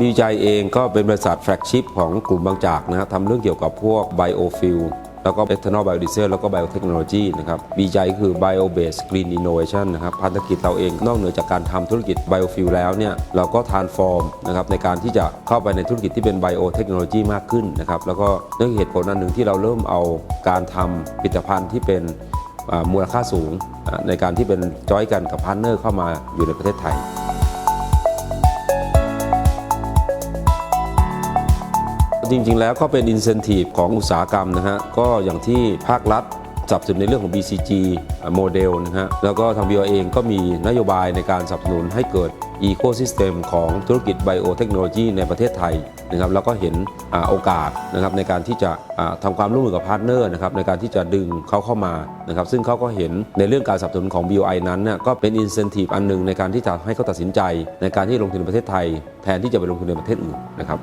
บีใจเองก็เป็นบริษัทแฟลกชิพของกลุ่มบางจากนะครับทำเรื่องเกี่ยวกับพวกไบโอฟิลแล้วก็เอทานอลไบโอดีเซลแล้วก็ไบโอเทคโนโลยีนะครับบีใจคือ Bio Based Green Innovation นะครับ พันธกิจเราเองนอกเหนือจากการทำธุรกิจไบโอฟิลแล้วเนี่ย เราก็ทานฟอร์มนะครับในการที่จะเข้าไปในธุรกิจที่เป็นไบโอเทคโนโลยีมากขึ้นนะครับ แล้วก็เนั่นคือเหตุผลอันหนึ่งที่เราเริ่มเอาการทำผลิตภัณฑ์ที่เป็นมูลค่าสูง ในการที่เป็นจอยกันกับพาร์ทเนอร์เข้ามาอยู่ในประเทศไทย จริงๆ แล้วก็เป็น incentive ของอุตสาหกรรมนะฮะ ก็อย่างที่ภาครัฐสนับสนุนในเรื่องของ BCG โมเดลนะฮะ แล้วก็ทาง BIO เองก็มีนโยบายในการสนับสนุนให้เกิด Ecosystem ของธุรกิจไบโอเทคโนโลยีในประเทศไทยนะครับแล้วก็เห็นอโอกาสนะครับในการที่จะอ่าทำความร่วมมือกับพาร์ทเนอร์นะครับในการที่จะดึงเขาเข้ามานะครับซึ่งเขาก็เห็นในเรื่องการสนับสนุนของ BOI นั้นน่ะก็เป็น incentive อันหนึ่งในการที่จะให้เขาตัดสินใจ ในการที่ลงทุนในประเทศไทย แทนที่จะไปลงทุนในประเทศอื่นนะครับ